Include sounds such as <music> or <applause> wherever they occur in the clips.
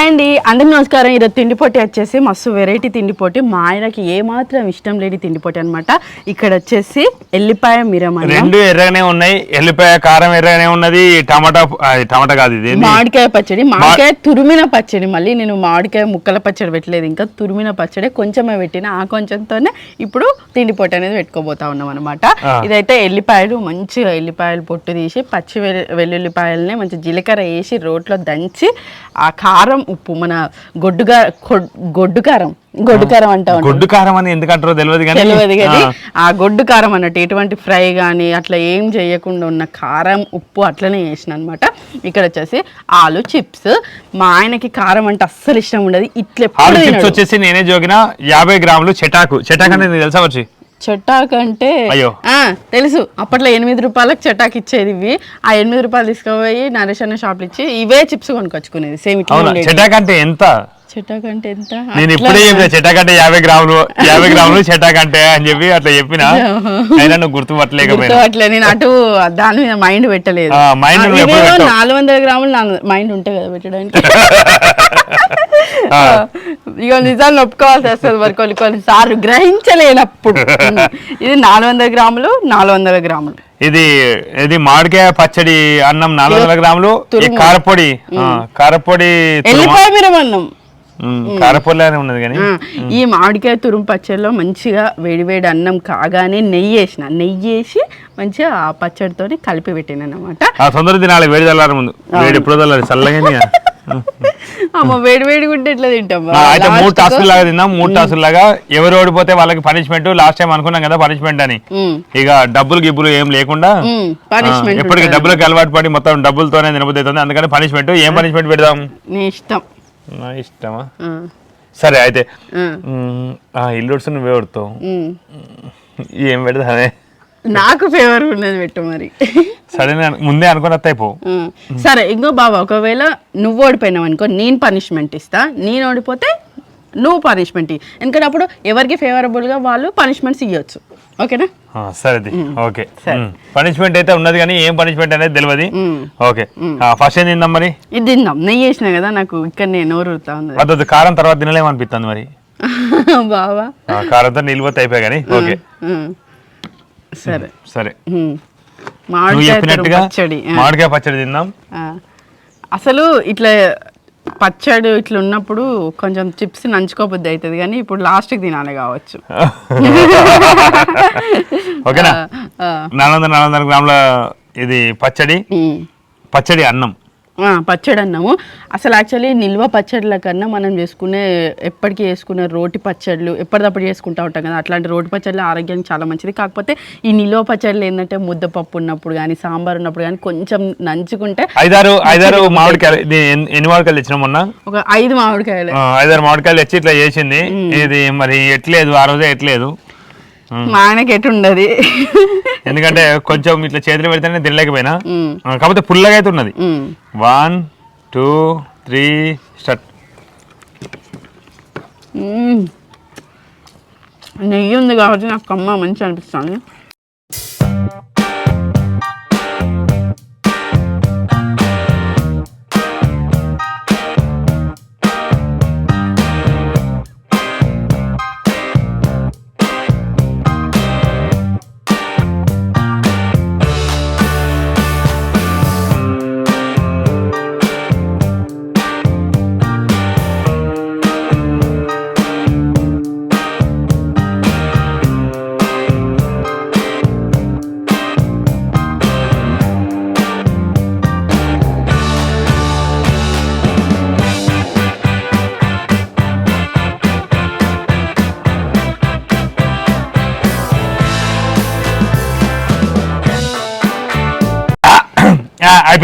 Hi అండి. అందరికి నమస్కారం. ఈరోజు తిండి పొట్టి వచ్చేసి మస్తు వెరైటీ తిండి పొట్టి మా ఆయనకి ఏ మాత్రం ఇష్టం లేని తిండి పొట్టి అనమాట ఇక్కడ వచ్చేసి ఎల్లిపాయ మిరమన్న రెండు ఎర్రగానే ఉన్నాయి. ఎల్లిపాయ కారం ఎర్రగానే ఉన్నది. టమాటా టమాటా కాదు ఇది? మామిడికాయ పచ్చడి. మామిడికాయ తురిమిన పచ్చడి. మళ్ళీ నేను మామిడికాయ ముక్కల పచ్చడి పెట్టలేదు. ఇంకా తురిమిన పచ్చడి కొంచెమే పెట్టిన. ఆ కొంచెంతోనే ఇప్పుడు తిండి పొట్టు అనేది పెట్టుకోబోతా ఉన్నాం అనమాట. ఇదైతే ఎల్లిపాయలు మంచిగా ఎల్లిపాయలు పొట్టు తీసి పచ్చి వెల్లు- వెల్లుల్లిపాయలని మంచి జీలకర్ర వేసి రోట్లో దంచి ఆ కారం ఉప్పు మన గొడ్డుగా గొడ్డు కారం గొడ్డు కారం అంటా గొడ్డు కారం అని ఎందుకంటారో తెలియదు కానీ తెలియదు కానీ ఆ, గొడ్డు కారం అన్నట్టు ఎటువంటి ఫ్రై కానీ అట్లా ఏం చేయకుండా ఉన్న కారం ఉప్పు అట్లనే చేసిన అనమాట ఇక్కడ వచ్చేసి ఆలు చిప్స్. మా ఆయనకి కారం అంటే అస్సలు ఇష్టం ఉండదు. ఇట్లా ఆలు చిప్స్. వచ్చేసి నేనే జోగిన యాభై గ్రాములు చెటాకు. చెటాకు అనేది తెలుసా వచ్చి చటాక్ అంటే తెలుసు. అప్పట్లో ఎనిమిది రూపాయలకు చటాక్ ఇచ్చేది ఇవి. ఆ ఎనిమిది రూపాయలు తీసుకుపోయి నరేష్ అన్న షాప్లో ఇచ్చి ఇవే చిప్స్ కొనుకొచ్చుకునేది సేమ్ ఇట్లా. చెటాక్ అంటే ఎంత? చటాక్ అంటే ఎంత? నేను ఇప్పుడే చెప్పిన చెటాక్ అంటే యాభై గ్రాములు యాభై గ్రాములు చెటాక్ అంటే అని చెప్పి అట్లా చెప్పిన. అయినా నువ్వు గుర్తుపట్టలేకపోయినా. గుర్తుపట్టలే నేను అటు దాని మీద మైండ్ పెట్టలేదు. పెట్టావు? నాలుగు వందల గ్రాములు నా మైండ్ ఉంటాయి కదా పెట్టడానికి. ఇక నిజాన్ని ఒప్పుకోవాల్సి వస్తుంది మరి కొన్ని కొన్నిసార్లు గ్రహించలేనప్పుడు. <laughs> ఇది నాలుగు వందల గ్రాములు నాలుగు వందల గ్రాములు. ఇది ఇది మామిడికాయ పచ్చడి అన్నం నాలుగు వందల గ్రాములు. కారపొడి కారపొడి. ఎల్లిపాయ మిరమన్నం ఉమ్, కారపొడిలానే ఉన్నది కానీ. ఈ మామిడికాయ తురుము పచ్చడిలో మంచిగా వేడివేడి అన్నం కాగానే నెయ్యి వేసిన. నెయ్యి వేసి మంచిగా ఆ పచ్చడితో కలిపి పెట్టిన అనమాట ఆ తొందర తినాలి వేడి చల్లారి ముందు. వేడి ఎప్పుడో చల్లగా <laughs> అమ్మ వేడి వేడిగా ఉంటే ఎట్లా తింటాం అయితే మూడు టాస్కులు లాగా తిన్నాం మూడు టాస్కులు లాగా ఎవరు ఓడిపోతే వాళ్ళకి పనిష్మెంట్ లాస్ట్ టైం అనుకున్నాం కదా పనిష్మెంట్ అని. ఇక డబ్బులు గిబ్బులు ఏం లేకుండా ఎప్పటికీ. డబ్బులకి అలవాటు పడి మొత్తం డబ్బులతోనే తినబోతుంది అందుకని పనిష్మెంట్ ఏం పనిష్మెంట్ పెడదాం? నీ ఇష్టం. నా ఇష్టమా? సరే అయితే ఆ, ఇల్లు నువ్వే ఉడతావు ఉమ్. ఏం పెడదామే నాకు ఫేవర్ ఉన్నది పెట్టు మరి. సడన్ ముందే అనుకుని వస్తాయి పో. ఆ, సరే ఇంకో బాబా ఒకవేళ నువ్వు ఓడిపోయినావు అనుకో నేను పనిష్మెంట్ ఇస్తా. నేను ఓడిపోతే నువ్వు పనిష్మెంట్ ఎందుకంటే అప్పుడు ఎవరికి favorable గా వాళ్ళు పనిష్మెంట్స్ ఇవ్వచ్చు ఓకేనా? ఆ, సరేది. ఓకే. సరే. పనిష్మెంట్ అయితే ఉన్నది కానీ ఏం పనిష్మెంట్ అనేది తెలియదు. ఓకే. ఫస్ట్ ఏం తిందాం మరి? ఇది తిందాం నెయ్యి వేసిన కదా నాకు ఇక్కడ నేను నోరు ఉన్నది వద్దు కారం తర్వాత తినలేమనిపిస్తుంది మరి? <laughs> బావా. కారంతో నిలిపోతే అయిపోయి కానీ ఓకే. సరే. సరే. మామిడికాయ పచ్చడి. తిందాం. అసలు ఇట్లా పచ్చడి ఇట్లా ఉన్నప్పుడు కొంచెం చిప్స్ నంచుకోబుద్ది అవుతుంది కానీ ఇప్పుడు లాస్ట్కి తినాలి కావచ్చు. <laughs> ఓకేనా? నాలుగు వందల నాలుగు వందల గ్రాముల ఇది పచ్చడి. పచ్చడి అన్నం. పచ్చడి అన్నాము. అసలు యాక్చువల్లీ నిల్వ పచ్చడిల కన్నా మనం చేసుకునే ఎప్పటికీ చేసుకునే రోటి పచ్చళ్ళు ఎప్పటిదప్పుడు చేసుకుంటా ఉంటాం కదా. అట్లాంటి రోటి పచ్చళ్ళు ఆరోగ్యానికి చాలా మంచిది. కాకపోతే ఈ నిల్వ పచ్చళ్ళు ఏంటంటే ముద్దపప్పు ఉన్నప్పుడు కానీ సాంబార్ ఉన్నప్పుడు కానీ కొంచెం నంచుకుంటే ఐదారు ఐదారు మామిడికాయలు ఎన్ని- మామిడికాయలు తెచ్చినాం మొన్న? ఒక ఐదు మామిడికాయలు. ఐదారు మామిడికాయలు తెచ్చి ఇట్లా చేసింది. ఇది మరి ఎట్లేదు ఆ రోజే ఎట్లేదు. మా ఆయనకి ఎటు ఉండదు ఎందుకంటే కొంచెం ఇట్లా చేతులు పెడితేనే తినలేకపోయినా కాకపోతే పుల్లగా అయితే ఉన్నది. One two three start. నెయ్యి ఉంది కాబట్టి నాకు కమ్మ మంచి అనిపిస్తుంది.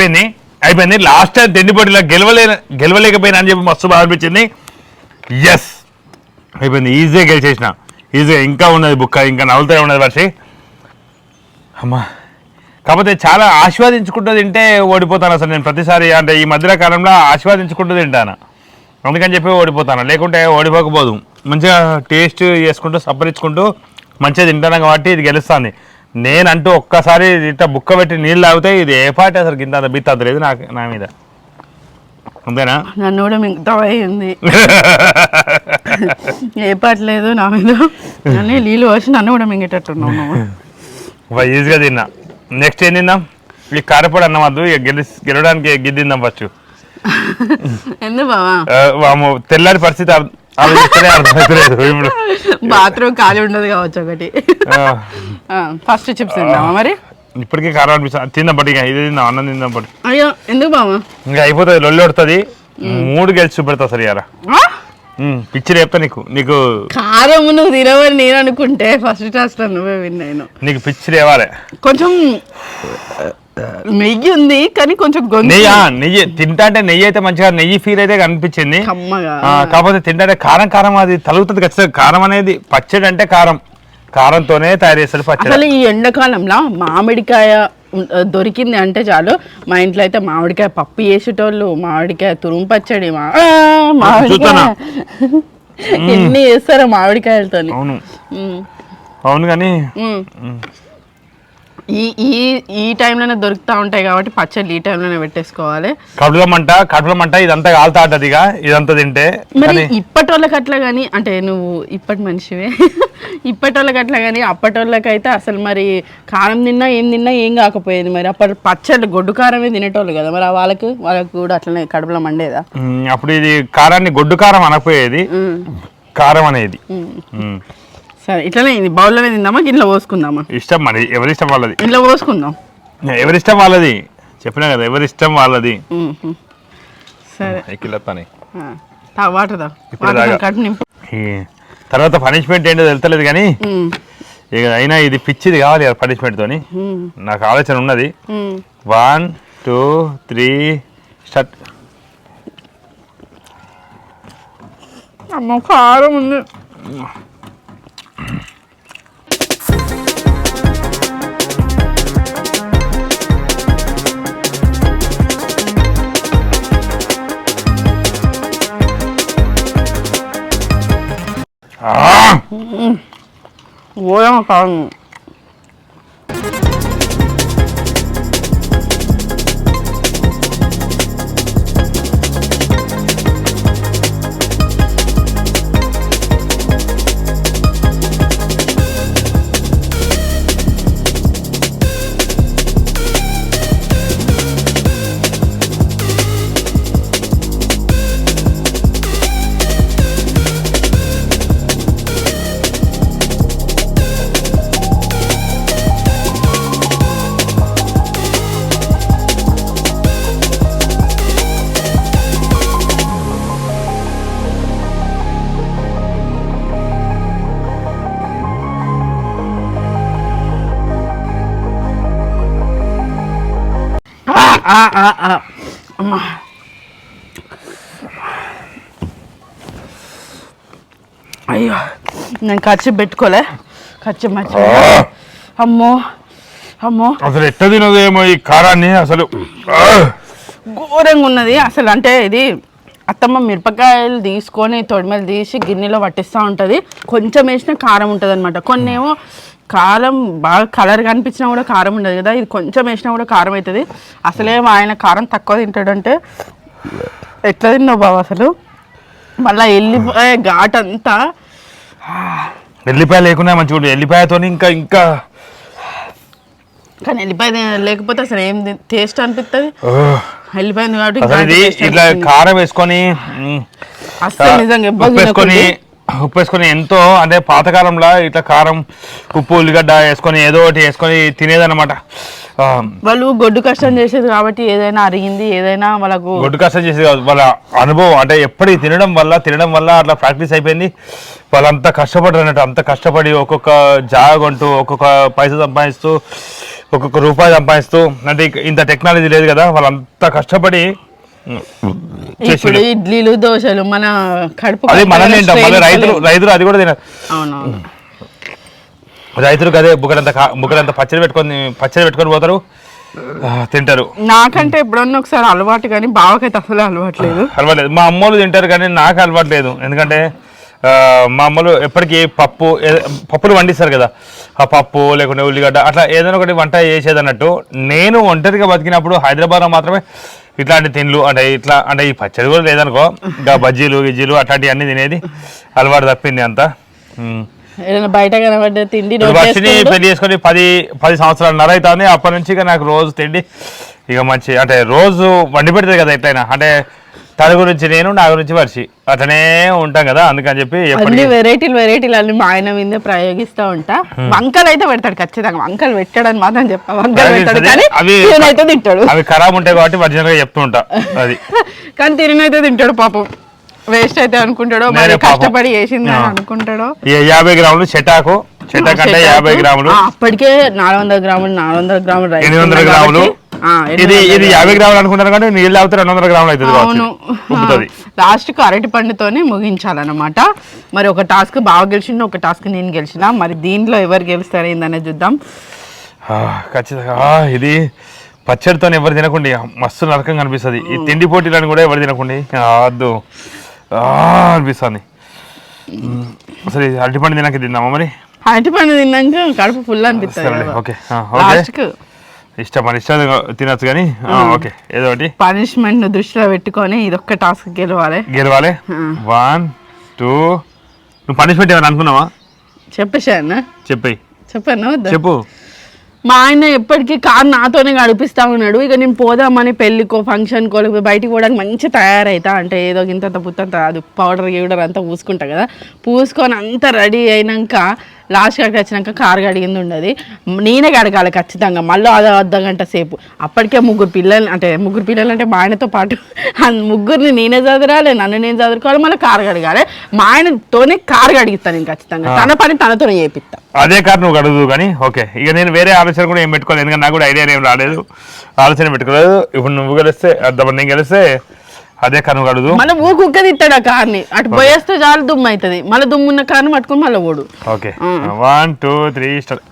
అయిపోయింది. అయిపోయింది. లాస్ట్ టైం తిండిపోటీలో గెలవలే గెలవలేకపోయినా అని చెప్పి మస్తు బాగా అనిపించింది. ఎస్ అయిపోయింది. ఈజీగా గెలిచేసిన. ఈజీగా ఇంకా ఉన్నది బుక్క ఇంకా నవ్వుతూనే ఉన్నది వర్షి. అమ్మా. కాకపోతే చాలా ఆస్వాదించుకుంటూ తింటే ఓడిపోతాను అసలు నేను ప్రతిసారి. అంటే ఈ మధ్య కాలంలో ఆస్వాదించుకుంటూ తింటాను. అందుకని చెప్పి ఓడిపోతాను. లేకుంటే ఓడిపోకపోదు. మంచిగా టేస్ట్ చేసుకుంటూ సప్పరించుకుంటూ మంచిగా తింటాను కాబట్టి ఇది గెలుస్తుంది. నేనంటూ ఒక్కసారి ఇట్లా బుక్క పెట్టి నీళ్ళు తాగితే ఇది ఏ పాటి అసలు? గింత బిత్త లేదు నాకు నా మీద. అంతేనా? నన్ను కూడా మిగతా అయింది ఏ పట్లేదు నా మీద. నన్ను నీళ్ళు వచ్చి నన్ను కూడా మింగేటట్టున్నావు నువ్వు. బాగా ఈజీగా తిన్నా. నెక్స్ట్ ఏం తిందాం ఈ కారపొడి అన్నం వద్దు ఇక గెలి గెలవడానికి గిద్ది తిందాం ఫస్ట్ ఎందుకు బావా? తెల్లారి పరిస్థితి బాత్రూమ్ ఖాళీ ఉండదు కావచ్చు ఒకటి. ఫస్ట్ చిప్స్ తిందామా మరి? ఇప్పటికే కారం అనిపిస్తుంది తిందాం పట్టి ఇది తిందాం అన్నం తిందాం పట్టి అయ్యో ఎందుకు బావా? ఇంకా అయిపోతుంది లొల్లి కొడుతుంది మూడు గెలిచి చూపెడతా సరే యారా? పిచ్చి రేపుతా నీకు. నీకు కారం నువ్వు తినవని నేను అనుకుంటే ఫస్ట్లో నువ్వే విన్నాను నీకు పిచ్చి రేవాలి కొంచెం నెయ్యి ఉంది కానీ కొంచెం నెయ్యి? నెయ్యి తింటా అంటే నెయ్యి అయితే మంచిగా నెయ్యి ఫీల్ అయితే కనిపించింది. కాకపోతే తింటే కారం కారం అది తలుగుతుంది ఖచ్చితంగా. కారం అనేది పచ్చడి అంటే కారం. కారంతోనే తయారు చేస్తాడు పచ్చడి. అసలు ఈ ఎండాకాలంలో మామిడికాయ దొరికింది అంటే చాలు. మా ఇంట్లో అయితే మామిడికాయ పప్పు వేసేటోళ్ళు మామిడికాయ తురుము పచ్చడి మామిడికాయ. ఎన్ని వేస్తారో మామిడికాయలతో అవును. అవును కానీ ఈ ఈ ఈ టైంలోనే దొరుకుతా ఉంటాయి కాబట్టి పచ్చళ్ళు ఈ టైంలోనే పెట్టేసుకోవాలి. కడుపులో మంట కడుపులో మంట ఇదంతా కాలుతా ఉంటది ఇక ఇదంతా తింటే. మరి ఇప్పటి వాళ్ళకి అట్లా కానీ అంటే నువ్వు ఇప్పటి మనిషివే <laughs> ఇప్పటి వాళ్ళకి అట్లా కానీ అప్పటి వాళ్ళకైతే అసలు మరి కారం తిన్నా ఏం తిన్నా ఏం కాకపోయేది మరి. అప్పటి పచ్చళ్ళు గొడ్డు కారమే తినేటోళ్ళు కదా మరి వాళ్ళకు వాళ్ళకు కూడా అట్లనే కడుపులో మండేదా? అప్పుడు ఇది కారాన్ని గొడ్డు కారం అనకపోయేది. కారం అనేది. సరే ఇట్లనే ఇది బౌల్లోనే తిందామా గిన్నెలో పోసుకుందామా? ఇష్టం మరి ఎవరిష్టం వాళ్ళది? ఇంట్లో పోసుకుందాం. ఎవరిష్టం వాళ్ళది? చెప్పినా కదా ఎవరిష్టం వాళ్ళది? ఉమ్, ఉమ్. సరే తా వాటర్ తర్వాత పనిష్మెంట్ ఏంటో తెలుస్తలేదు కానీ ఇక అయినా ఇది పిచ్చిది కావాలి పనిష్మెంట్ తోని. నాకు ఆలోచన ఉన్నది. వన్ టూ త్రీ స్టార్ట్ అమ్మ కారం ఉంది. ఓయమ్మ కారం ఆ, ఆ, అయ్యో నేను ఖర్చు పెట్టుకోలే. ఖర్చు మర్చిపోయా అమ్మో అమ్మో. అసలు ఎట్ట తినదేమో ఈ కారాన్ని అసలు! ఘోరంగా ఉన్నది. అసలు అంటే ఇది అత్తమ్మ మిరపకాయలు తీసుకొని తొడిమలు తీసి గిన్నెలో పట్టిస్తూ ఉంటుంది. కొంచెం వేసినా కారం ఉంటుంది అనమాట కొన్ని ఏమో కారం బాగా కలర్ కనిపించినా కూడా కారం ఉండదు కదా ఇది కొంచెం వేసినా కూడా కారం అవుతుంది. అసలేమో ఆయన కారం తక్కువ తింటాడంటే ఎట్లా తిన్నావు బాబు అసలు? మళ్ళీ వెళ్ళిపోయే ఘాట్ అంతా ఎల్లిపాయ లేకుండా మంచిగా ఉంటుంది ఎల్లిపాయతో ఇంకా ఇంకా. కానీ వెళ్ళిపోయి లేకపోతే అసలు ఏం టేస్ట్ అనిపిస్తుంది! వెళ్ళిపోయింది కాబట్టి అసలు ఇట్లా. కారం వేసుకొని మ్, అస్సలు నిజంగా ఉప్పు వేసుకొని ఎంతో అంటే పాతకాలంలో ఇట్లా కారం ఉప్పు ఉల్లిగడ్డ వేసుకొని ఏదో ఒకటి వేసుకొని తినేదన్నమాట. వాళ్ళు గొడ్డు కష్టం చేసేది కాబట్టి ఏదైనా అరిగింది ఏదైనా వాళ్ళకు గొడ్డు కష్టం చేసేది కాదు వాళ్ళ అనుభవం అంటే ఎప్పటికి తినడం వల్ల తినడం వల్ల అట్లా ప్రాక్టీస్ అయిపోయింది. వాళ్ళంతా కష్టపడరు అన్నట్టు అంత కష్టపడి ఒక్కొక్క జాగ కొంటూ ఒక్కొక్క పైసా సంపాదిస్తూ ఒక్కొక్క రూపాయి సంపాదిస్తూ అంటే ఇంత టెక్నాలజీ లేదు కదా వాళ్ళంతా కష్టపడి ఇప్పుడు. ఇడ్లీలు దోశలు మన కడుపు అది మనం కట్టగా తింటాం మళ్ళీ strain రైతులు. రైతులు అది కూడా తినరు. అవునవును. రైతులకు అదే కా- బుక్కడంత పచ్చడి పెట్టుకొని పచ్చడి పెట్టుకొని పోతారు. తింటారు. నాకంటే ఎప్పుడన్నా ఒకసారి అలవాటు కానీ బావకైతే అసలే అలవాటు లేదు. అలవాటు లేదు. మా అమ్మోళ్ళు తింటారు కానీ నాకు అలవాటు లేదు. ఎందుకంటే మా అమ్మలు ఎప్పటికీ పప్పు పప్పులు వండిస్తారు కదా. ఆ పప్పు లేకుంటే ఉల్లిగడ్డ అట్లా ఏదైనా ఒకటి వంట చేసేది అన్నట్టు నేను ఒంటరిగా బతికినప్పుడు హైదరాబాద్లో మాత్రమే ఇట్లాంటి తిండ్లు అంటే ఇట్లా అంటే ఈ పచ్చడి కూడా లేదనుకో ఇంకా బజ్జీలు గిజ్జీలు అట్లాంటివి అన్ని తినేది. అలవాటు తప్పింది అంతా. ఏదైనా బయట కనబడ్డ తిండి వర్షిని పెళ్ళి చేసుకొని పది పది సంవత్సరాలు అవుతుంది అప్పటి నుంచి ఇక నాకు రోజు తిండి ఇక మంచి అంటే రోజు వండి పెడుతుంది కదా ఎట్లయినా. అంటే తన గురించి నేను నా గురించి వర్షి అట్లనే ఉంటాం కదా అందుకని చెప్పి అన్ని వెరైటీలు వెరైటీలు అన్ని మా ఆయన మీదే ప్రయోగిస్తూ ఉంటా. వంకలు అయితే పెడతాడు ఖచ్చితంగా. వంకలు పెట్టాడని మాత్రం చెప్పా వంకలు పెడతాడు కానీ అవి తినైతే తింటాడు. అవి ఖరాబ్ ఉంటాయి కాబట్టి ఒరిజినల్గా చెప్తూ ఉంటా అది. <laughs> కానీ తినైతే తింటాడు పాపం. వేస్ట్ అయితే అనుకుంటాడో మరి. కష్టపడి వేసింది. అనుకుంటాడో. యాభై గ్రాములు చెటాకు చెటాకు అంటే. యాభై గ్రాములు. అప్పటికే నాలుగు వందల గ్రాములు నాలుగు వందల గ్రాములు ఎనిమిది వందల గ్రాములు. ఇది ఇది యాభై గ్రాములు అనుకుంటాను కానీ నీళ్ళు తాగితే రెండు వందల గ్రాములు అవుతుంది లాస్ట్కు అరటి పండుతోనే ముగించాలన్నమాట. మరి ఒక టాస్క్ బాగా గెలిచిండు ఒక టాస్క్ నేను గెలిచిన. మరి దీంట్లో ఎవరు గెలుస్తారు ఏందనేది చూద్దాం. ఖచ్చితంగా. ఇది పచ్చడితో ఎవరు తినకండి మస్తు నరకంగా అనిపిస్తుంది ఈ తిండి పోటీలను కూడా ఎవరు తినకండి ఆ, అనిపిస్తుంది. ఇది అరటిపండు తినాక తిందామా మరి? అరటి పండు తిన్నాక కడుపు ఫుల్ అనిపిస్తుంది. ఓకే. ఇష్టం మన ఇష్టం తినచ్చు కానీ? ఓకే. ఏదో ఒకటి. పనిష్మెంట్ను దృష్టిలో పెట్టుకొని ఇది ఒక్క టాస్క్ గెలవాలి. గెలవాలి వన్ టూ నువ్వు పనిష్మెంట్ ఏమైనా అనుకున్నావా? చెప్పేశాను చెప్పేయి. చెప్పాను? చెప్పు. మా ఆయన ఎప్పటికీ కార్ నాతోనే గడిపిస్తా ఉన్నాడు ఇక నేను పోదామని పెళ్ళికో ఫంక్షన్కో లేకపోతే బయటికి పోవడానికి మంచి తయారైతా. అంటే ఏదో ఇంత పుత్తంత అది పౌడర్ గిౌడర్ అంతా పూసుకుంటా కదా. పూసుకొని అంతా రెడీ అయినాక లాస్ట్ కాడికి వచ్చినాక కారు కడిగింది ఉండదు నేనే కడగాలి ఖచ్చితంగా మళ్ళీ అదో అర్ధ గంట సేపు. అప్పటికే ముగ్గురు పిల్లలు అంటే ముగ్గురు పిల్లలు అంటే మా ఆయనతో పాటు ముగ్గురిని నేనే చదరాలి నన్ను నేను చదువుకోవాలి మళ్ళీ కారు కడగాలి. మా ఆయనతోనే కారు కడిగిస్తాను నేను ఖచ్చితంగా. తన పని తనతోనే చేపిస్తా. అదే కార్ నువ్వు అడుగుదు కానీ ఓకే. ఇక నేను వేరే ఆలోచన కూడా ఏం పెట్టుకోలేదు ఎందుకంటే నాకు కూడా ఐడియా ఏం రాలేదు. ఆలోచన పెట్టుకోలేదు. ఇప్పుడు నువ్వు గెలిస్తే అర్థం నేను గెలిస్తే అదే అడుగు మళ్ళీ ఊ కుక్క తిట్టాడు ఆ కార్ని. అటు పోయేస్తే చాలు దుమ్ము అవుతుంది మళ్ళీ దుమ్ము ఉన్న కార్ని పట్టుకొని మళ్ళీ ఓడు okay. One two three start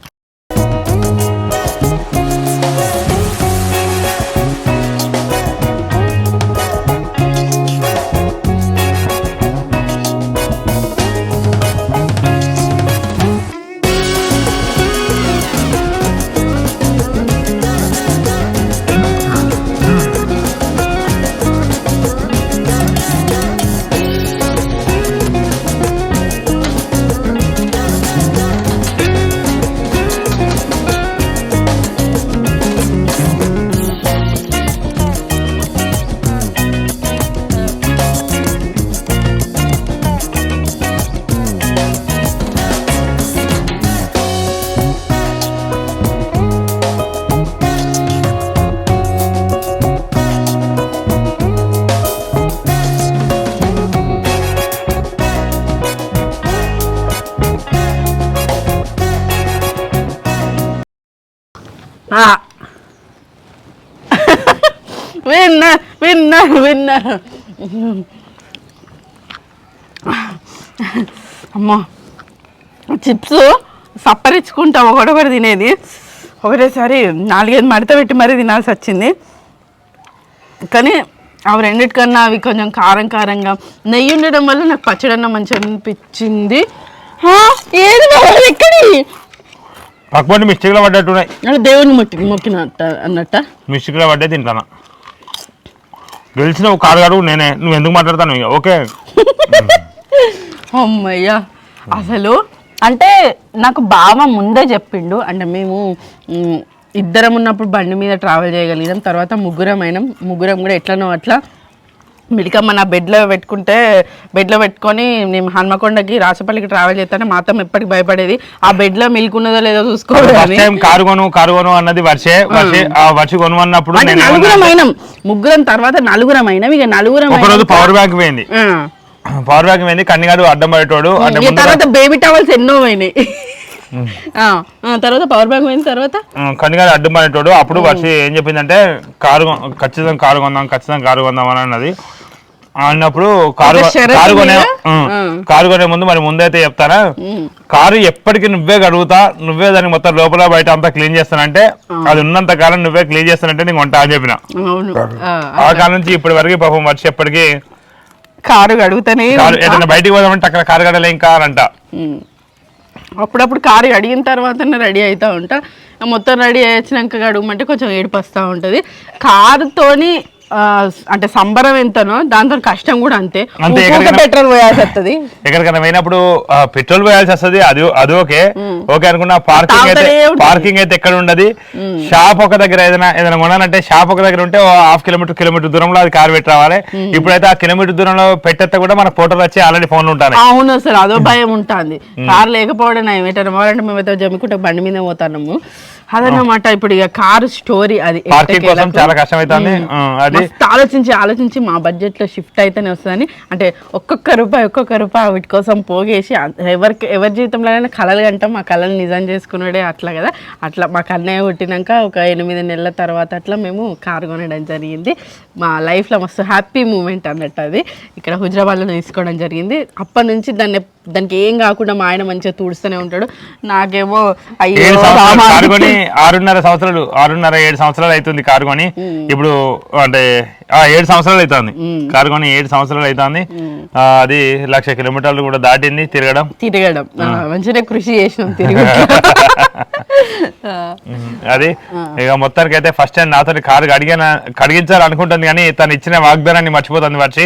winner winner winner అమ్మా చిప్స్ సప్పరించుకుంటా ఒకటొకటి తినేది. ఒకటేసారి నాలుగైదు మడత పెట్టి మరీ తినాల్సి వచ్చింది. కానీ అవి రెండిటికన్నా అవి కొంచెం కారం కారంగా నెయ్యి ఉండడం వల్ల నాకు పచ్చడన్న మంచిగా అనిపించింది. ఏది ఎక్కడి? అది ఎక్కడి పక్కపండి మిస్టేక్లో పడ్డట్టున్నాయి. దేవుని మొక్కి మొక్కినట్ట అన్నట్ట? మిస్టేక్లో పడ్డే తింటాను? గెలిచిన కారు అడుగు నేనే నువ్వు ఎందుకు మాట్లాడతాను ఇక ఓకే? అమ్మయ్యా అసలు అంటే నాకు బావ ముందే చెప్పిండు అంటే మేము ఇద్దరం ఉన్నప్పుడు బండి మీద ట్రావెల్ చేయగలిగినాం తర్వాత ముగ్గురం అయినాం ముగ్గురం కూడా ఎట్లనో అట్లా మిలికమ్మ నా బెడ్లో పెట్టుకుంటే బెడ్లో పెట్టుకొని నేను హన్మకొండకి రాచపల్లికి ట్రావెల్ చేస్తానే మా అత్తమ్మ ఎప్పటికి భయపడేది. ఆ బెడ్లో మిల్క్ ఉన్నదో లేదో చూసుకోవాలి ఫస్ట్ టైం కారు కొను కారు కొను అన్నది వర్షే వర్షే వర్షి కొను అన్నప్పుడు నలుగురం అయినాం ముగ్గురం తర్వాత నలుగురం అయినాం ఇక నలుగురం ఒకరోజు పవర్ బ్యాంక్ పోయింది. పవర్ బ్యాంక్ పోయింది కన్నిగాడు అడ్డం పడేటోడు తర్వాత బేబీ టవల్స్ ఎన్నో పోయినాయి. తర్వాత పవర్ బ్యాంక్ పోయిన తర్వాత? కన్నిగాడు అడ్డం పడేటోడు. అప్పుడు వర్షి ఏం చెప్పిందంటే కారు ఖచ్చితంగా కారు కొందాం ఖచ్చితంగా కారు కొందాం అని అన్నది. అన్నప్పుడు కారు కారు కొనే. కారు కొనే ముందు మరి ముందైతే చెప్తారా? కారు ఎప్పటికీ నువ్వే గడుగుతా నువ్వే దానికి మొత్తం లోపల బయట అంతా క్లీన్ చేస్తానంటే అది ఉన్నంత కాలం నువ్వే క్లీన్ చేస్తానంటే నీకు వంట అని చెప్పిన. ఆ, కాలం నుంచి ఇప్పటి వరకు పాపం వర్షి ఎప్పటికీ కారు. ఏదైనా బయటికి పోదామంటే అక్కడ కారు కడలే ఇంకా అంట. అప్పుడప్పుడు కారు అడిగిన తర్వాతనే రెడీ అవుతూ ఉంటా. మొత్తం రెడీ అయ్యాక అడగమంటే కొంచెం ఏడుపు ఉంటుంది. కారుతోని అంటే సంబరం ఎంతనో దాంతో కష్టం కూడా అంతే. పెట్రోల్ పోయాల్సి వస్తుంది. ఎక్కడికైనా పోయినప్పుడు పెట్రోల్ పోయాల్సి వస్తుంది అది అది ఓకే. ఓకే అనుకున్నా పార్కింగ్ అయితే. పార్కింగ్ అయితే ఎక్కడ ఉండదు? షాప్ ఒక దగ్గర ఏదైనా ఏదైనా కొనాలంటే షాప్ ఒక దగ్గర ఉంటే హాఫ్ కిలోమీటర్ కిలోమీటర్ దూరంలో అది కార్ పెట్టి రావాలి. ఇప్పుడైతే ఆ కిలోమీటర్ దూరంలో పెట్టేస్తే కూడా మనకు ఫోటోలు వచ్చి ఆల్రెడీ ఫోన్లు ఉంటాయి అవును అసలు అదో భయం ఉంటుంది. కారు లేకపోవడం ఎటన్నా పోవాలంటే మేమైతే జమ్మికుంటే బండి మీద పోతాము అదన్నమాట ఇప్పుడు ఇక కారు స్టోరీ అది. పార్కింగ్ కోసం ఎట్టకేలకు. చాలా ఆ, అది ఆలోచించి ఆలోచించి మా బడ్జెట్లో షిఫ్ట్ అయితేనే వస్తుందని. అంటే ఒక్కొక్క రూపాయి ఒక్కొక్క రూపాయి వీటి కోసం పోగేసి ఎవరికి ఎవరి జీవితంలోనైనా కళలు అంటాం మా కళలు నిజం చేసుకున్నాడే అట్లా కదా. అట్లా మా కన్నయ్య పుట్టినాక ఒక ఎనిమిది నెలల తర్వాత అట్లా మేము కారు కొనడం జరిగింది. మా life లో మస్తు హ్యాపీ మూమెంట్ అన్నట్టు అది. ఇక్కడ హుజరాబాద్లో తీసుకోవడం జరిగింది. అప్పటి నుంచి దాన్ని దానికి ఏం కాకుండా మా ఆయన మంచిగా తుడుస్తూనే ఉంటాడు. నాకేమో అయ్యో ఏడు సంవత్సరాలు రామా కారు కొని ఆరున్నర సంవత్సరాలు ఆరున్నర ఏడు సంవత్సరాలు అవుతుంది కారు కొని ఇప్పుడు అంటే ఆ ఏడు సంవత్సరాలు అవుతుంది. కారు కొని ఏడు సంవత్సరాలు అవుతుంది. ఆ, అది లక్ష కిలోమీటర్లు కూడా దాటింది తిరగడం. తిరగడం. ఆ, మంచిగా కృషి చేసినాం. <laughs> అది ఇక మొత్తానికి అయితే ఫస్ట్ టైం నాతో కారు కడిగిన కడిగించాలి అనుకుంటుంది కానీ తను ఇచ్చిన వాగ్దానాన్ని మర్చిపోతుంది వచ్చి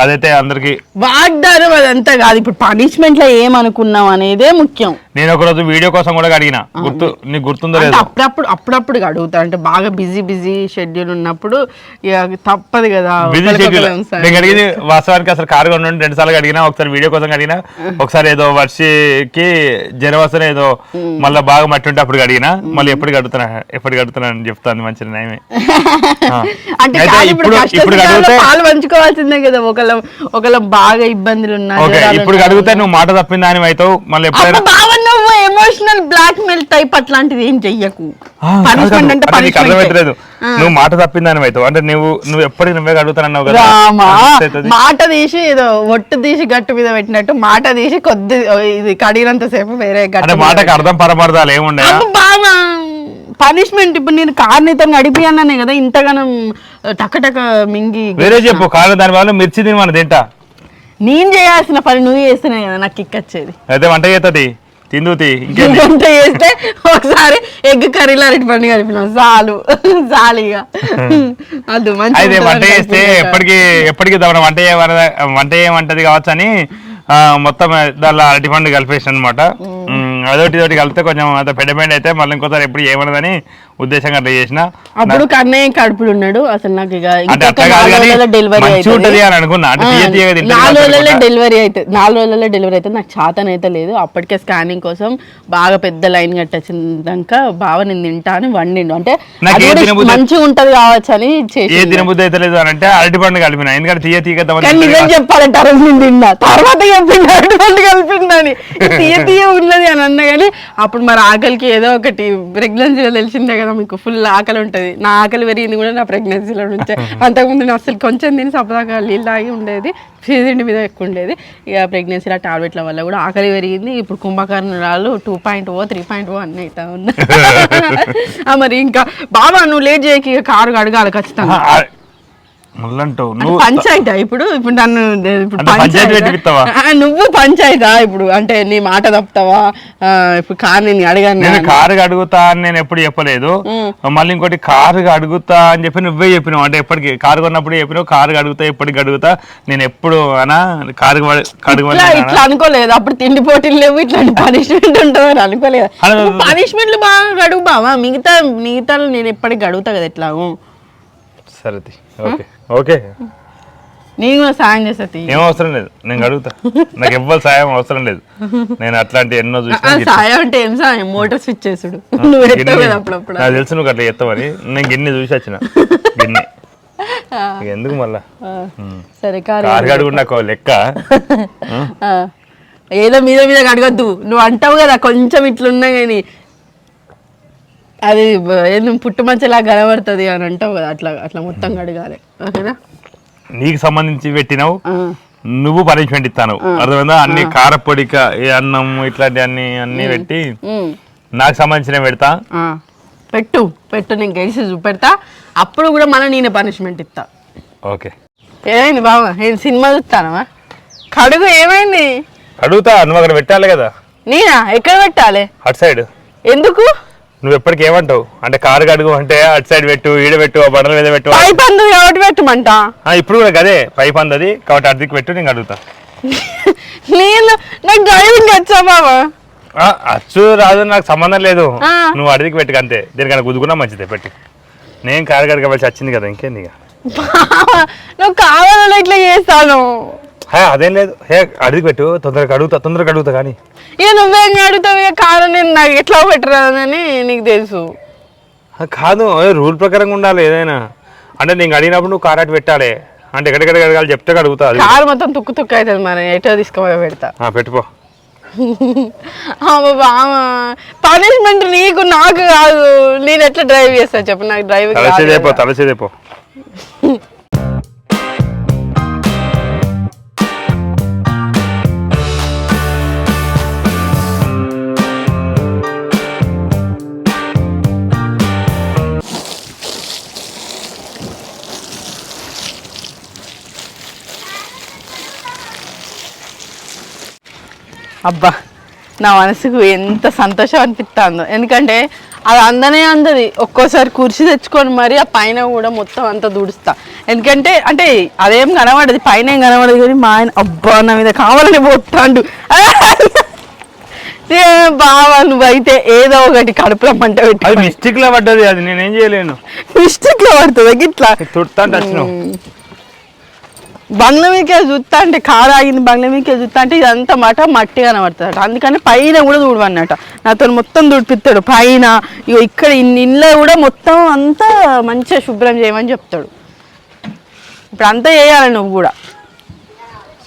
అదైతే అందరికి వాగ్దానం అదంతా కాదు. ఇప్పుడు పనిష్మెంట్లో ఏమనుకున్నాం అనేదే ముఖ్యం. నేను ఒక రోజు వీడియో కోసం కూడా కడిగిన గుర్తు నీకు గుర్తుందో లేదు? అప్పుడప్పుడు అప్పుడప్పుడు అడుగుతా. అంటే బాగా బిజీ బిజీ షెడ్యూల్ ఉన్నప్పుడు తప్పదు కదా. Busy schedule. నేను అడిగింది వాస్తవానికి అసలు కారు కొనండి రెండు సార్లు అడిగినా ఒకసారి వీడియో కోసం అడిగినా ఒకసారి ఏదో వర్షికి జ్వరం ఏదో మళ్ళీ బాగా మట్టి ఉంటే అప్పుడు అడిగినా. మళ్ళీ ఎప్పుడు కడుతున్నా ఎప్పుడు కడుతున్నా అని చెప్తాను మంచి నయమే. <laughs> ఆ. అంటే ఇప్పుడు ఇప్పుడు పాలు పంచుకోవాల్సిందే కదా. ఒకళ్ళ ఒకళ్ళ బాగా ఇబ్బందులు ఉన్నాయి ఇప్పుడు అడిగితే నువ్వు మాట తప్పిందా అని అవుతావు మళ్ళీ ఎప్పుడైనా ఎమోషనల్ బ్లాక్ మెయిల్ టైప్ అట్లాంటిది ఏం చెయ్యకు. పనిష్మెంట్ అంటే అంటే నీకు అర్థమవుతలేదు పనిష్మెంట్ నువ్వు మాట తప్పిందని అవుతావు అంటే నువ్వు నువ్వు ఎప్పటికి నువ్వే అడుగుతానన్నావు కదా? రామా. మాట తీసి ఏదో ఒట్టు తీసి గట్టు మీద పెట్టినట్టు మాట తీసి కొద్ది ఇది కడిగినంత సేపు వేరే అంటే గట్టు మాటకి అర్థం పరమార్థాలు ఏముండే బాగా పనిష్మెంట్ ఇప్పుడు నేను కార్నితో నడిపియన్నానే కదా ఇంతగానం టక టక మింగి వేరే చెప్పు కాదు దాని వల్ల మిర్చి తిని మన తింటా. నేను చేయాల్సిన పని నువ్వు చేస్తున్నాయి కదా నాకు కిక్కచ్చేది అయితే వంట చేస్తుంది తిందుతి ఇంకేం వంట చేస్తే ఒకసారి ఎగ్ కర్రీలో అరటి పండు కలిపినాం. చాలు. చాలు ఇక. అది మంచి అయితే వంట చేస్తే ఎప్పటికి ఎప్పటికి దాని వంట వంట చేయమంటది కావచ్చు అని మొత్తం దానిలో అరటిపండు కలిపేసాను అనమాట అదొకటి ఇదొకటి కలిపితే కొంచెం అంత పెడమెండ్ అయితే మళ్ళీ ఇంకోసారి ఎప్పుడు ఏమన్నదని ఉద్దేశంగా అట్లా చేసిన అప్పుడు కన్నయ్య కడుపులు ఉన్నాడు. అసలు నాకు ఇక డెలివరీ ఉంటది అని అనుకున్నా. నాలుగు రోజులలో. డెలివరీ అయితే నాలుగు రోజులలో డెలివరీ అయితే నాకు చాతన అయితే లేదు. అప్పటికే స్కానింగ్ కోసం బాగా పెద్ద లైన్ కట్టొచ్చినాక బావ నేను తింటా అని వండిండు. అంటే మంచిగా ఉంటది కావచ్చు అని ఏ చేసి తినబుద్ధి అయితే లేదు అని అంటే అరటిపండు కలిపిన. ఎందుకంటే తీయ కానీ నిజం చెప్పాలంటే ఆ రోజు నేను తిన్నా. తర్వాత చెప్పిండు అటువంటి కలిపిందని తీయ తీయ ఉన్నది అని అన్న కానీ అప్పుడు మరి ఆకలికి ఏదో ఒకటి ప్రెగ్నెన్సీలో తెలిసిందే కదా. మీకు ఫుల్ ఆకలి ఉంటది. నా ఆకలి పెరిగింది కూడా నా ప్రెగ్నెన్సీలో నుంచే. <laughs> అంతకుముందు నేను అసలు కొంచెం తిని సపదాకా నీళ్ళు తాగి ఉండేది. ఫీజిండి మీద ఎక్కువ ఉండేది. ఇక ప్రెగ్నెన్సీలో టాబ్లెట్ల వల్ల కూడా ఆకలి పెరిగింది. ఇప్పుడు కుంభకర్ణాలు two point O three point O అన్నీ అవుతా ఉన్నా <laughs> మరి ఇంకా బాబా నువ్వు లేట్ చేయకి కారు అడగాలి ఖచ్చితంగా. మళ్ళంటావు. నువ్వు పంచాయతా ఇప్పుడు ఇప్పుడు నన్ను ఇప్పుడు పంచాయతీ నువ్వు పంచాయతా ఇప్పుడు? అంటే నీ మాట తప్పుతావా? ఇప్పుడు కార్ నేను అడిగాను నేను కారు అడుగుతా అని నేను ఎప్పుడు చెప్పలేదు. మళ్ళీ ఇంకోటి కారు అడుగుతా అని చెప్పి నువ్వే చెప్పినావు. అంటే ఎప్పటికి కారు కొన్నప్పుడు చెప్పినావు కారు అడుగుతా ఎప్పటికి అడుగుతా. నేను ఎప్పుడు అనా కారు ఇట్లా అనుకోలేదు. అప్పుడు తిండి పోటీలు లేవు ఇట్లాంటి <laughs> పనిష్మెంట్ ఉంటుందని అనుకోలేదు. పనిష్మెంట్లు బాగా గడువు బావా. మిగతా మిగతా నేను ఎప్పటికి గడుగుతా కదా ఎట్లాగో? సరే. ఓకే. ఓకే. నేను కూడా సాయం చేస్తా తీ. ఏం అవసరం లేదు. నేను అడుగుతా. నాకు ఎవ్వరు సాయం అవసరం లేదు. నేను అట్లాంటి ఎన్నో ఆ, చూసిన సాయం అంటే ఏం సాయం? మోటార్ స్విచ్ చేసుడు. నువ్వు ఎత్తావు కదా అప్పుడప్పుడు. నాకు తెలుసు నువ్వు అట్లా ఎత్తావని నేను గిన్నె చూసి వచ్చిన. గిన్నె. ఆ, ఇక ఎందుకు మళ్ళా? ఆ. సరే కారు కారు లెక్క. ఆ, ఏదో మీద మీద అడగద్దు నువ్వు అంటావు కదా కొంచెం ఇట్లున్నా కానీ అది ఏంది పుట్టుమచ్చలా కనబడుతుంది అని అంటావు కదా అట్లా అట్లా మొత్తం అడగాలి ఓకేనా? నీకు సంబంధించి పెట్టినావు. నువ్వు పనిష్మెంట్ ఇస్తాను. అర్థమైందా? అన్ని కారపొడిక ఈ అన్నం ఇట్లాంటి అన్ని అన్ని పెట్టి నాకు సంబంధించిన పెడతా. పెట్టు పెట్టు నేను గెలిచి చూపెడతా. అప్పుడు కూడా మళ్ళీ నేనే పనిష్మెంట్ ఇస్తా. ఓకే. ఏమైంది బావా? నేను సినిమా చూస్తానవా? కడుగు ఏమైంది? అడుగుతా నువ్వు అక్కడ పెట్టాలి కదా. నేనా? ఎక్కడ పెట్టాలి? అటు సైడ్. ఎందుకు? నువ్వు ఎప్పటికి ఏమంటావు? అంటే కారు కడుగు అంటే అటు సైడ్ పెట్టు ఈడ పెట్టు ఆ బండల మీద పెట్టు పై పందు కాబట్టి పెట్టమంట? ఆ, ఇప్పుడు కూడా గదే పైప్ అందది కాబట్టి అద్దెకి పెట్టు నేను అడుగుతా నేను నాకు డ్రైవింగ్ వచ్చా బాబా అచ్చు రాదు నాకు సంబంధం లేదు. ఆ. నువ్వు అడిగికి పెట్టుకు అంతే. దేనికన్నా గుద్దుకున్నా మంచిదే పెట్టి. నేను కారు కడగవలసి వచ్చింది కదా ఇంకేంది ఇక? బావా, నువ్వు కావాలని ఇట్లా చేస్తాను. హే, అదేం లేదు. హే అడిగి పెట్టు తొందరగా అడుగుతా తొందరగా అడుగుతా కానీ. ఇక నువ్వేం అడుగుతావు? ఇక కారణం నేను నాకు ఎట్లా పెట్టరాదని నీకు తెలుసు. ఆ, కాదు ఏ, రూల్ ప్రకారంగా ఉండాలి ఏదైనా. అంటే నేను అడిగినప్పుడు నువ్వు కారు అటు పెట్టాలి. అంటే ఎక్కడెక్కడ అడగాలి చెప్తే అడుగుతా అది. కారు మొత్తం తుక్కు తుక్కు అవుతుంది మరి. ఎటో తీసుకుపోయి పెడతా. ఆ, పెట్టుకో. <laughs> పనిష్మెంట్ నీకు నాకు కాదు. నేను ఎట్లా డ్రైవ్ చేస్తా చెప్పు నాకు డ్రైవింగ్ తలసేదేపో తలసేదేపో <laughs> అబ్బా నా మనసుకు ఎంత సంతోషం అనిపిస్తుందో ఎందుకంటే అది అందనే అందది. ఒక్కోసారి కుర్చీ తెచ్చుకొని మరి ఆ పైన కూడా మొత్తం అంతా దుడుస్తా. ఎందుకంటే అంటే అదేం కనబడదు పైన ఏం కనబడదు కానీ మా ఆయన అబ్బా నా మీద కావాలని పోతాండు బావా నువ్వైతే ఏదో ఒకటి కడుపులో మంట అది పెట్టి మిస్టేక్లో పడ్డది అది నేనేం చేయలేను. మిస్టేక్లో పడుతుంది గిట్లా? తుడతా బంగ్లా మీదకే చూస్తా అంటే కారు ఆగింది బంగ్లా మీదకే చూస్తా అంటే ఇదంతా మాట మట్టి కనబడుతుంది అందుకని పైన కూడా చూడవన్నట నాతో మొత్తం దుడిపిస్తాడు. పైన ఇక్కడ ఇన్ని ఇళ్ళ కూడా మొత్తం అంతా మంచిగా శుభ్రం చేయమని చెప్తాడు. ఇప్పుడు అంతా చేయాలి నువ్వు కూడా.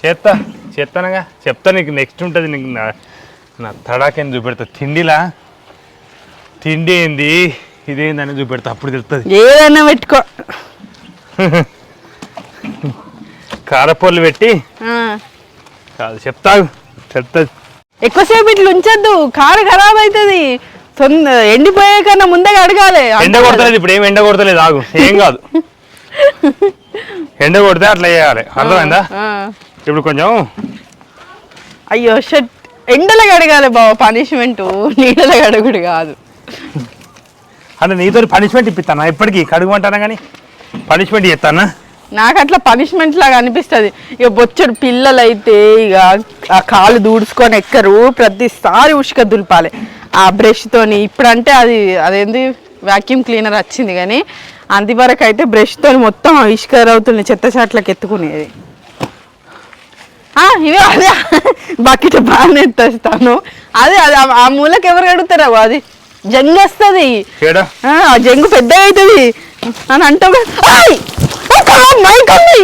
చేస్తా చేస్తానగా చెప్తా నీకు నెక్స్ట్ ఉంటుంది నీకు నా నా తడాకేం చూపెడతా? తిండిలా? తిండి ఏంది? ఇదేందని చూపెడతా అప్పుడు తెలుస్తుంది ఏదైనా పెట్టుకో. <laughs> కారపొల్లు పెట్టి. కాదు చెప్తావు చెప్తా. ఎక్కువసేపు ఇట్లా ఉంచొద్దు కారు ఖరాబ్ అవుతుంది ఎండిపోయే కన్నా ముందే అడగాలి. ఎండ కొడతలేదు ఇప్పుడు ఏం ఎండ కొడతలేదు ఆగు. ఏం కాదు. <laughs> ఎండ కొడితే అట్లా చేయాలి. అర్థమైందా. ఇప్పుడు కొంచెం అయ్యో షట్. ఎండలకు అడగాలి బావ పనిష్మెంట్ నీడలకు అడుగుడు కాదు. అంటే నీతో పనిష్మెంట్ ఇప్పిస్తానా? ఎప్పటికీ? కడుగుమంటానా కానీ పనిష్మెంట్ చేస్తానా? నాకు అట్లా పనిష్మెంట్ లాగా అనిపిస్తుంది. ఇక బొచ్చడు పిల్లలు అయితే ఇక ఆ కాలు దూడ్చుకొని ఎక్కరు ప్రతిసారి ఉష్క దులపాలి. ఆ బ్రష్ తోని ఇప్పుడంటే అది అదేంది వాక్యూమ్ క్లీనర్ వచ్చింది కానీ అంతవరకు అయితే బ్రష్ తోని మొత్తం ఇసుక రవుతుంది చెత్త చాట్లకి ఎత్తుకునేది. ఆ, ఇవే అదే. బకెట్ బాగానే ఎత్తేస్తాను. అదే అది ఆ- మూలకి ఎవరు అడుగుతారు అది జంగ్ వస్తుంది. జంగు పెద్ద అవుతుంది అని అంటావు ఒక మైక్ ఉంది.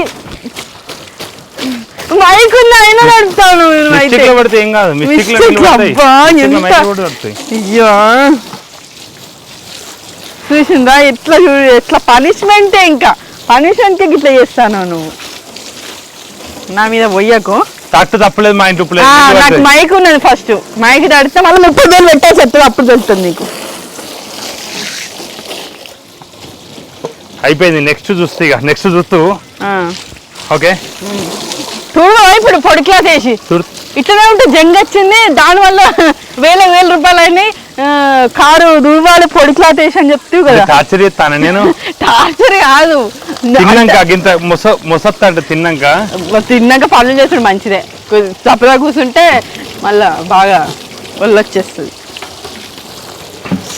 మైక్ ఉంది? అయినా నడుపుతాను మిస్టేక్లో పడితే ఏం కాదు? మిస్టేక్లో. అబ్బా, ఎంత-. అయ్యో. చూసిందా? ఎట్లా చూడు ఎట్లా పనిష్మెంటే ఇంకా? పనిష్మెంట్కి ఇట్లా చేస్తాను నువ్వు. నా మీద పోయకు. తట్టు తప్పలేదు మా ఇంటి ఉప్పులేదు ఆ, నీళ్ళు నాకు. మైక్ ఉన్నది ఫస్ట్ మైక్ తడితే మళ్ళీ ముప్పై వేలు పెట్టే చెప్తుంది అప్పుడు తెలుస్తుంది నీకు. అయిపోయింది. నెక్స్ట్ చూస్తే ఇక. నెక్స్ట్ చూస్తూ. ఓకే చూడు ఇప్పుడు పొడి క్లాస్ వేసి ఇట్లనే ఉంటే జంగ్ వచ్చింది దానివల్ల <laughs> వేల వేల రూపాయలు అయినాయి. కారు దుర్వాలు పొడి క్లాత్ వేసి అని చెప్తావు కదా. టార్చర్ చేస్తాను నేను? <laughs> టార్చర్ కాదు. తిన్నాక గింత మొస మొసత్త అంటే తిన్నాక తిన్నాక పనులు చేసుడు మంచిదే. తప్పగా కూర్చుంటే మళ్ళా బాగా వచ్చేస్తుంది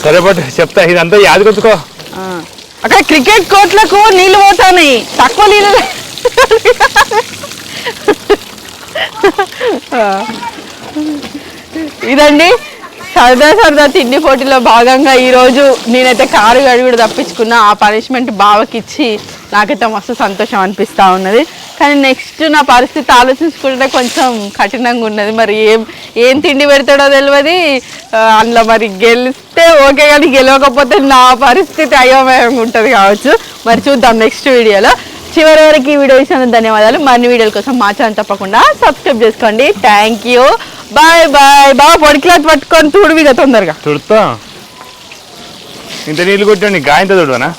సరే బట్ చెప్తా. ఇదంతా యాది కొట్టుకో అక్కడ క్రికెట్ కోట్లకు నీళ్ళు పోతాయి తక్కువ నీళ్ళు ఇదండి. సరదా సరదా తిండి పోటీలో భాగంగా ఈరోజు నేనైతే కారు గడివిడ తప్పించుకున్నా. ఆ పనిష్మెంట్ బావకి ఇచ్చి నాకైతే మస్తు సంతోషం అనిపిస్తూ ఉన్నది. కానీ నెక్స్ట్ నా పరిస్థితి ఆలోచించుకుంటే కొంచెం కఠినంగా ఉన్నది. మరి ఏం ఏం తిండి పెడతాడో తెలియదు అందులో మరి గెలిస్తే ఓకే కానీ గెలవకపోతే నా పరిస్థితి అయోమయంగా ఉంటుంది కావచ్చు. మరి చూద్దాం నెక్స్ట్ వీడియోలో. చివరి వరకు ఈ వీడియో ఇచ్చిన ధన్యవాదాలు. మరిన్ని వీడియోల కోసం మా ఛానల్ తప్పకుండా సబ్స్క్రైబ్ చేసుకోండి. థ్యాంక్ యూ బాయ్ బాయ్ బాబా పొడి క్లాత్ పట్టుకొని తుడివిగా తొందరగా. తుడుతా? ఇంత నీళ్ళు కొట్టండి గాయంతో తుడవనా